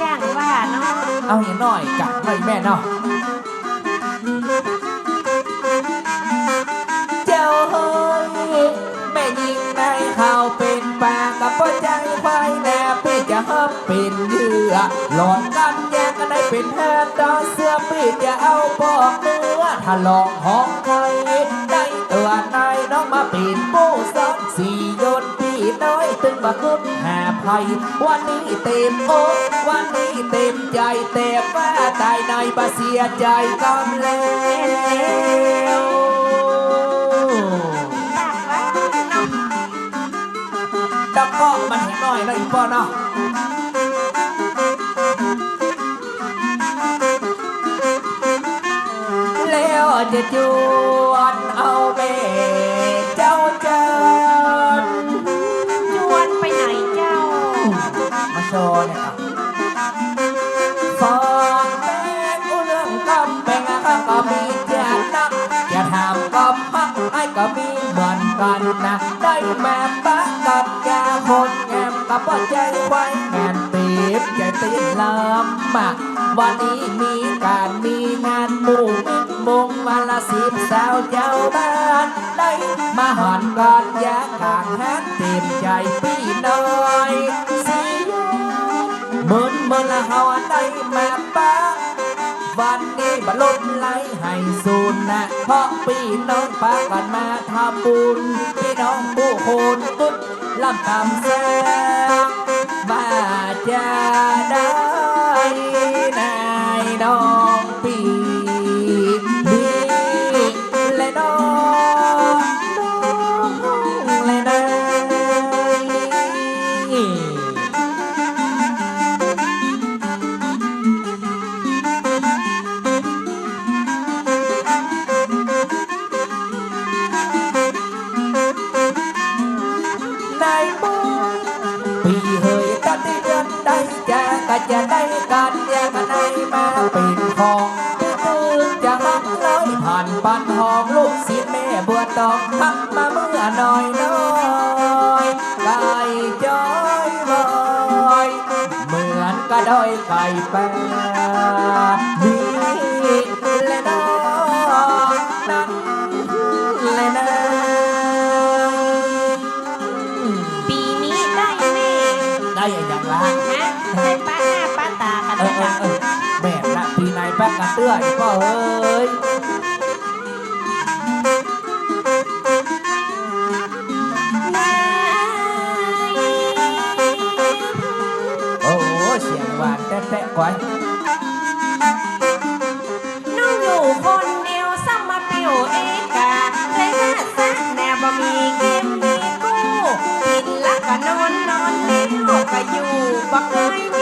จ้งว่าเนาะเอาอย่างน้อยกัดหน่แม่เนาะเจ้าเฮ้ยแม่ยิงในเขาเป็นปากับพ่อใจควายแหนบพี่จะห้ามปิ่นเหยื่อหล่นกันแยกกันให้ปิ่นเนื้อดอเสื้อพี่จะเอาปอกเนื้อถ้าลองห้องใครได้ตัวนายน้องมาปิ่นปูซ้อนสี่โยนพี่ น้อยตึงมาขึ้นหาภัยวันนี้เต็มอกวันนี้เต็มใจเต็มว่าตายในบาเสียใจกำแล้วจ้างเนาะดับก็มันเห็นหน่อยนะอีกป้อเนาะแล้วจะจวนเอาเม ก็มีเหมือนกันนะได้แม่ปะกับยาคนแงมกับว่าใจควายแงนตีบใจตีลำมาวันนี้มีการมีงานหมู่มิตรมงวันละสิบสาวเจ้าบ้านได้มาหอนกอดยาขางแฮนเต็มใจพี่น้อยสิเหมือนเมื่อละเฮาได้มาปะ วันนี้บรรลุไหลให้สูนนะ เพราะพี่น้องพากันมาทำบุญพี่น้องผู้คนตุ้นลำคำแซงมาจะได้นายน้อง จะก็จะได้กัน แป๊กกันเตื้อยก็เอ้ยโอ้โหเสียงหวานแต๊ะๆกว่าน้องอยู่คนเดียวซ้ำมาเปียวเอกาเลยหน้าซะแนบบ่มีเกมมีกู้กินแล้วก็นอนนอนเล่นก็อยู่บ่เคย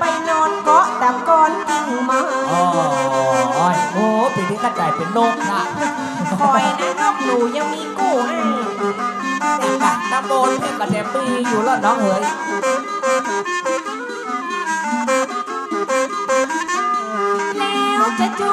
ไปนอนเกาะตามก้อนกิ่งไม้อ๋อโอ้ปีนี้กระจายเป็นนกละคอยนะนกหนูยังมีกู้ให้กะน้ำโบนเพื่อกระแดมปีอยู่แล้วน้องเอ๋ยแล้วจะจู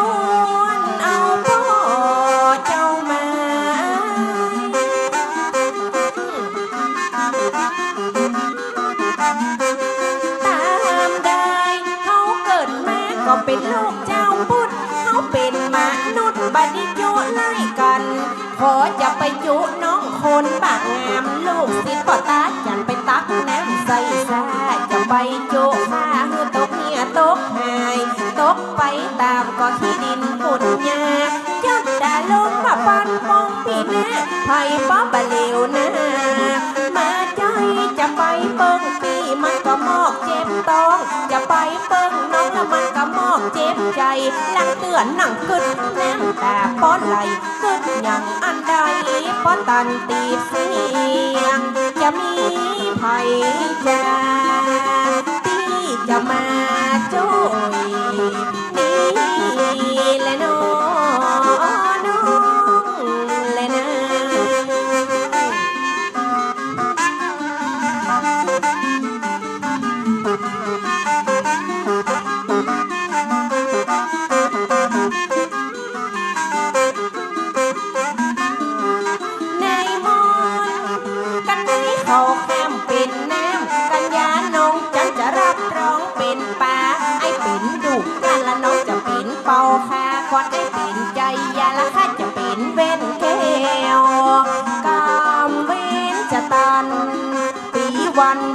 ตกหายตกไปตามก็ขี้ดินปุ่นยาจดได้ลงมาปันปองปีหน้าไผ่ป้อบะเลวน้ามาใจจะไปเปิ้งปีมันก็มอกเจ็บต้อง จะไปเปิ้งน้องแล้วมันก็มอกเจ็บใจหลังเตือนหนังกึดน้ำตาป้อนไหลกึดอย่างอันใดป้อนตันตีเสียง จะมีไผ่จะที่จะมา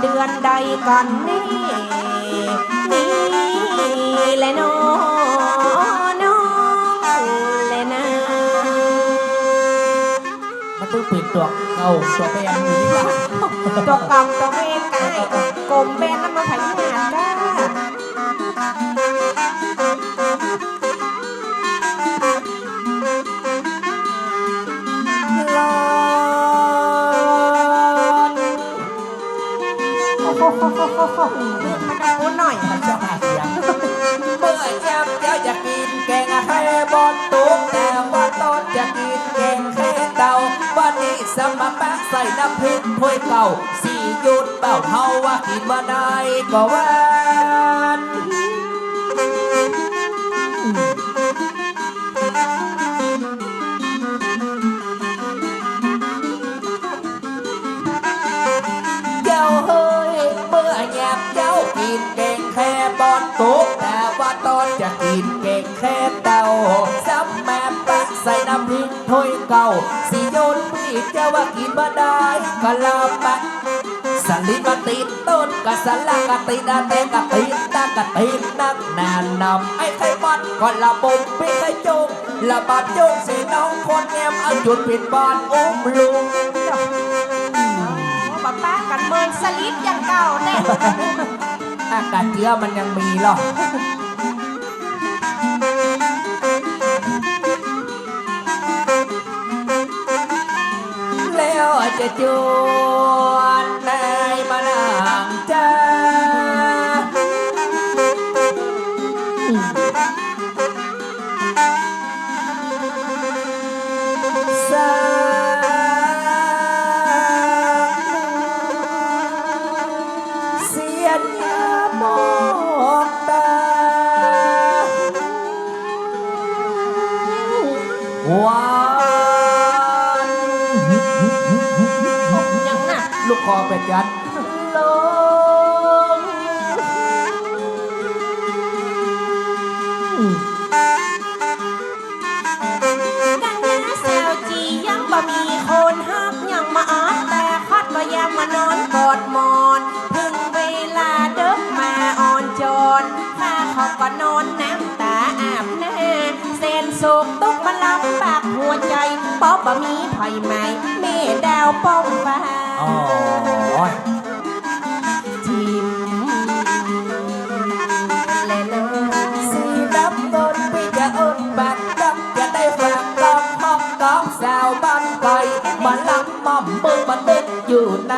เดือนใดกันนี่นี่แหละน้องน้องและนะมันต้องปิดตัวเก่าตัวแปลงอยู่ที่บ้าตัวกำตัวเวนกายกลมเบนแล้วมาไผ่ อ้หโหโหโหโหมันจะพูดหน่อยมันจะหาเสียงเมื่อเช้าเจ้าจะกินแกงให้บอลตุ๊กแต่ว่าตอนจะกินแกงแค่เดาวันนี้สมมาแป้งใส่น้ำพริกถ้วยเก่าสี่หยุดเป่าเฮาว่ากินมาได้ก็หวา เก่าสีโยนพี่เจ้าว่ากินมาได้ก็ลาปะสลิดมาติดต้นกะสลักกะติดาเตกะติดตากะติดนักนานนำไอ้ไข่มันก็ละบุมพี่ไข่จงละบาดโยงสีน้องคนแงมเอาจุดปิดบานอุ้มลุงป้าป้ากันเมินสลิปอย่างเก่าแน่อากาศเชื้อมันยังมีหรอ จะจวนในมานังจ้าสาเสียนยา อเป็ดยัดลงกันยาแซวจียังบ่มีคนฮักยังมาอาดแต่คัดก็ยังมานอนกอดหมอนถึงเวลาเดิมมาอ่อนโจรข้าขาก็นอนน้ำตาอาบหน้าเส้นสุกตุกมาลำบากหัวใจเพราะบ่มีไผ่ไหม่แม่ดาวป้องฟ้า อ๋อทิมและนะสีน้ำต้นปีจะเอิ้นบักดำจะได้ฝากกำห้องกำสาวบ้านไก่มาลังม่อมมือมันเด็ดอยู่ใ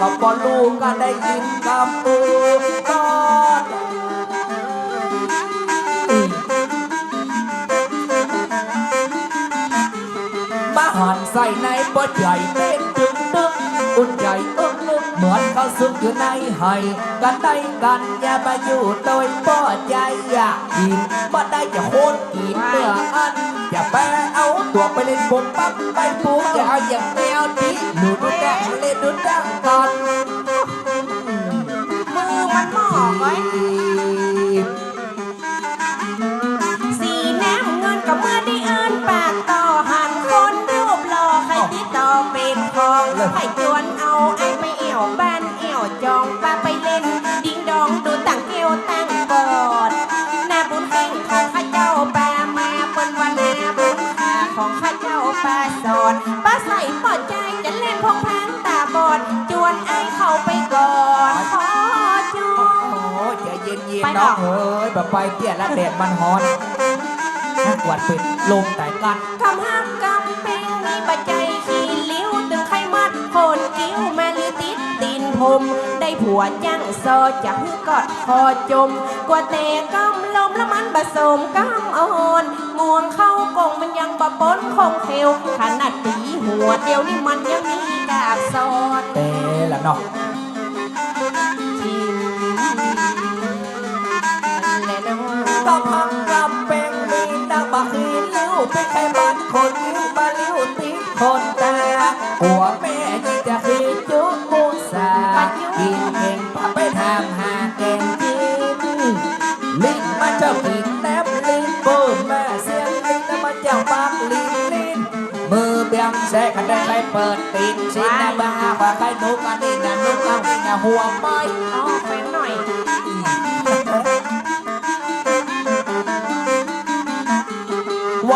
ก็บอลูกก็ได้ยินกับปูกอดมาหันใส่ในบ่ใหญ่เต้นตึงตึงอุ่นใจอึ้งนึกเหมือนเขาซุกอยู่ในไห้กันได้กันอย่ามาอยู่โดยบ่ใจอยากกินบ่ได้จะโคตรกินเนื้ออันอย่าแปเอาตัวไปเล่นบนปั๊บไปปูอย่าเอาอย่างแนวที่หนูดูดังเล่นดูดัง หมอกไว้สีน้ำเงินก็เมื่อได้เอินปากต่อหันคนรูปหล่อใครที่ต่อเป็นของให้จวนเอาไอ้ไม่เอวบ้านเอวจองปาไปเล่น ดิงดองดูต่างเกลียวตั้งกอดหน้าบุญแห่งของข้าเจ้าปามาเปิ้นว่าหน้าบุญขาของข้าเจ้าปาสอนป้าใส่ปอดใจจะเล่นพงแพงตาบอดจวนไอ้เข้าไปกอนขอจอโอ้ง ใจเย็นไปๆเนาะเนาะเฮ้ยแบบไปเตี้ยและแดดมันฮ้อนนักวัดเป็นลมแต่กันคำห้ามกำเป็นมีปัจจัยขี้เลี้ยวตึงไขมัดโคนกิ้วแม่ลือติดตีนผม ได้ผัวจังโซจะหือกอดคอจม กว่าแต่กำลมแล้วมันผสมกำอ่อนงวงเข้ากงมันยังบะปนคงเขวขนาดตีหัวเดียวนี่มันยังมีกาบซอดแต่ละเนาะ ก็พังกำเป็นมีนักบักฮีลิ้วเป็นใครบ้านคนลิ้วมาลิ้วติดคนตาหัวแม่นี่จะฮีจุมูสากินเก่งพาไปทำหาเก่งจริงลิ้นมันจะกินแนบลิ้นเปิดมาเสียงลิ้นแล้วมันจะปากลิ้นลิ้นมือเบี้ยงแซกันได้ใครเปิดติดชิ้นนะบ้าว่าใครนุกอันนี้นะนุกเอานี่นะหัวไม้อ๋อแฟนหน่อย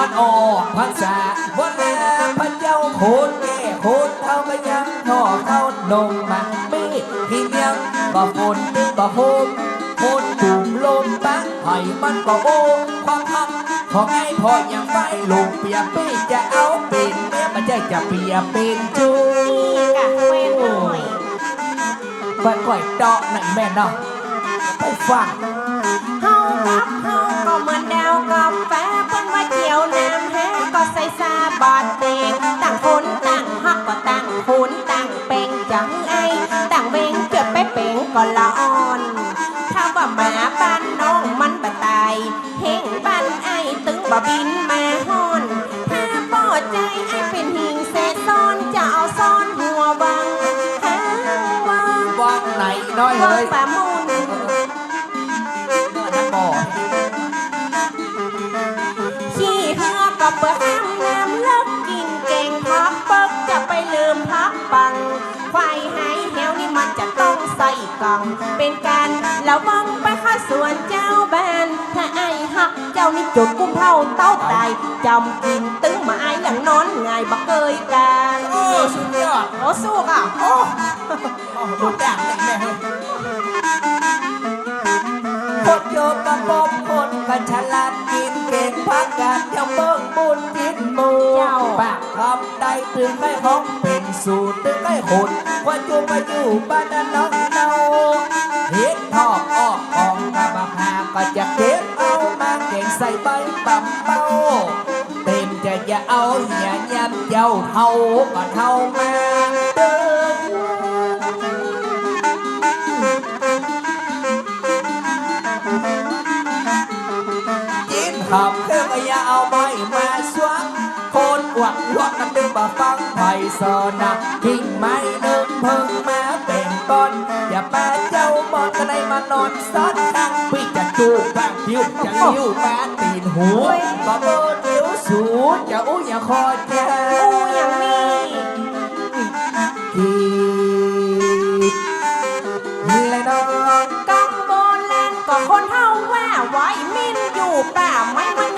วันออกพรรษาวันแม่พระเจ้าโคนแก่โคนเท่าก็ยังท่อเข้านมมามีที่เมียงก็ฝนก็โฮมโคนตุ่มลมปะไผ่มันก็โอความพักของไอ้พอยังไปลงเปียกปีจะเอาเป็นเมียมันจะจะเปียกเป็นจูไปก่อยเดาะหน่อยแม่เนาะไปฟังเฮากับ ซาบอดเตงต่างคนต่างฮักก็ต่างคนต่างเป็นจังไอต่างเบงเกือบไปเป่งก็ละอ่อนถ้าว่าหมาบ้านน้องมันบ่ตายเฮงบ้านไอตึงบ่บินมาฮ้อนถ้าปอดใจไอเป็นหิงเศษซ้อนจะเอาซ้อนหัววังหาวังวังไหนน้อยวัเฮ้งยป่ามูลเนื้ กล่องเป็นการระวังไปเข้าสวนเจ้าบ้านถ้าไอ้หักเจ้านี่จุดกุ้มเผาเต้าตายจำกินตึงมาไอ้อย่างนอนง่ายบักเกยกันโอ้สุดยอดโอ้สู้อะโอ้โอ้ดูด่างแต่แม่เฮ้ยคนโยมกระปอมคนกันฉลาดกินเก่งพักกันยังเบิ่งบุญกินหมูปากคำได้ตึงไม่ห้องเป็น สูตรตึงไม่หดว่าจูมาอยู่บ้านน้องเนาเห็ดทอออกของกระบะพาก็จะเก็บเอามาเก่งใส่ใบปั๊มเป้าเต็มจะอย่าเอาอย่าย้ำเจ้าเท่าก็เท่ามาเดินยินหำเพื่อก็อย่าเอาไม้มาส วงคนหวังหวังกันดึงมาฟังไผ่สอนะทิ้งไม้หนึ่งเพิ่งมาเป็นก้อนอย่าแปะเจ้าบอดกันในมานอนซ้อนนั่งพี่จะจูบางผิวจะลิ้วแปะตีนหูก็เบอร์เดียวสูดอย่าอู้อย่าคอยแกอู้อย่างนี้กีเลยน้องกังโบแลนก็คนเท่าว่ไว้มินอยู่ป่าไม่ได้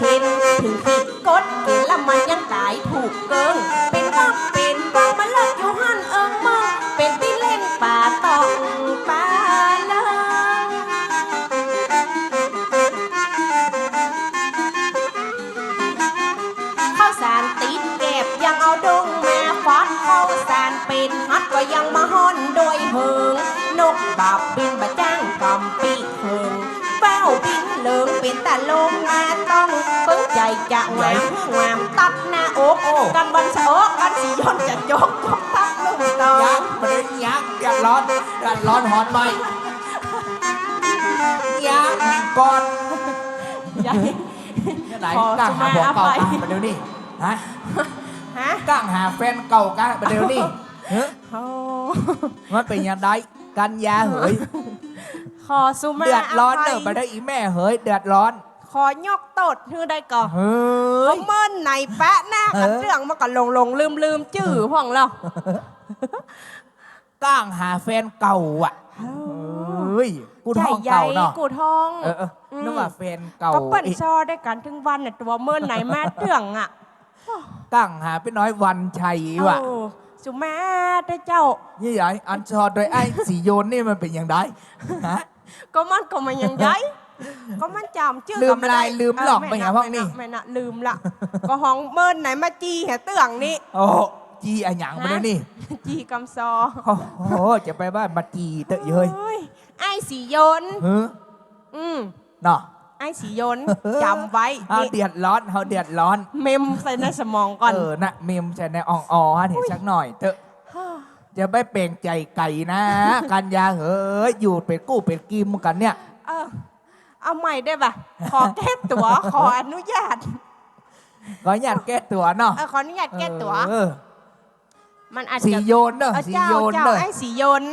เห็นถึงผิดกฎเกณฑ์แล้วมันยังตายถูกเกิงเป็นบ้าเป็นบ้ามาเลิกอยู่หันเอิงมึงเป็นที่เล่นป่าตองป่าเลิงข้าวสารติดเก็บยังเอาดงมาฟัดข้าวสารเป็นฮัดก็ยังมาฮ้อนโดยเหิงนกบาบบินบะจ้างกำปีเหิงแป้ว เหลิงเป็นแต่ลงมาต้องปึ้งใจจะงามงามตัดหน้าอกกันวันเสาร์กันสีย้อนจะจกจกทับลูกตอยังกษ์ประเด็นยักษ์ยักษ์ร้อนยักษ์ร้อนหอนไหมยักษ์ก่อนใหญ่ไหนขอก้างหาผัวเก่าอภัยกันมาเดี๋ยวนี้ฮะฮะก้างหาแฟนเก่ากันมาเดี๋ยวนี้เฮ้ยโอ้มันเป็นยังไงกันยาเหย ขอสุมาเดือดร้อนภัยเด้อมาได้อีแม่เฮ้ยเดือดร้อน ขอยกโตดฮือได้ก่อนเฮ้เขายเมิ่นไหนแปะหน้ากันเออเรื่องมากันลงลงลืมลืมจื่อพ่องเราก้างหาแฟนเก่าอะเฮ้ยกูท้องใหญ่เก่าเนาะกูท้องเออเออนึกว่าแฟนเก่าก็เปิ้นอีกซอได้กันถึงวันน่ะตัวเมิ่นไหนแม่เตืองอะก้างหาไปน้อยวันชัยว่ะเออสุมาได้เจ้ายี่ใหญ่อันชอโดยไอ้สีโยนนี่มันเป็นอย่างไรฮะ ก็มันก็มันยังไงก็มันจำชื่อลืมก็ไได้ลายลืมหลอกเไปหาพวกนี้ ไม่น่ะลืมละก็ห้องเมิ่นไหนมาจีแห่เตืองนี่โอ้จีอะหยังมาเลยนี่ จีกำซอโอ้โหจะไปบ้านมาจีเตอะเย้ยเฮ้ยไอ้สียนเฮ้ออืมเนาะไอ้สียนจำไว้เฮานี่เดือดร้อนเฮาเดือดร้อน เมมใส่ในสมองก่อนเออนะเมมใช่ในอ่องออเห็นสักหน่อยเถอะ จะไม่เปล่งใจไก่นะ กันยาเฮ้ยอยู่เป็นกู้เป็นกิมกันเนี่ย เออเอาใหม่ได้ปะขอแก้ตัวขออนุญาต ขออนุญาตแก้ตัวเนาะเออขออนุญาตแก้ตัว เออ มันอาจสีจะโยนเนอะเออสีเจ้าโยนเจ้าเนอะไอ้สียน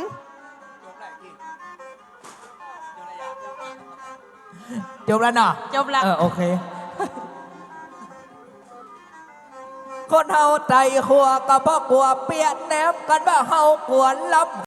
จบแล้วเนาะจบละเออโอเค คนเฮาใจหัวก็เพราะกลัวเปียกแนมกันว่าเฮากวนล้ำ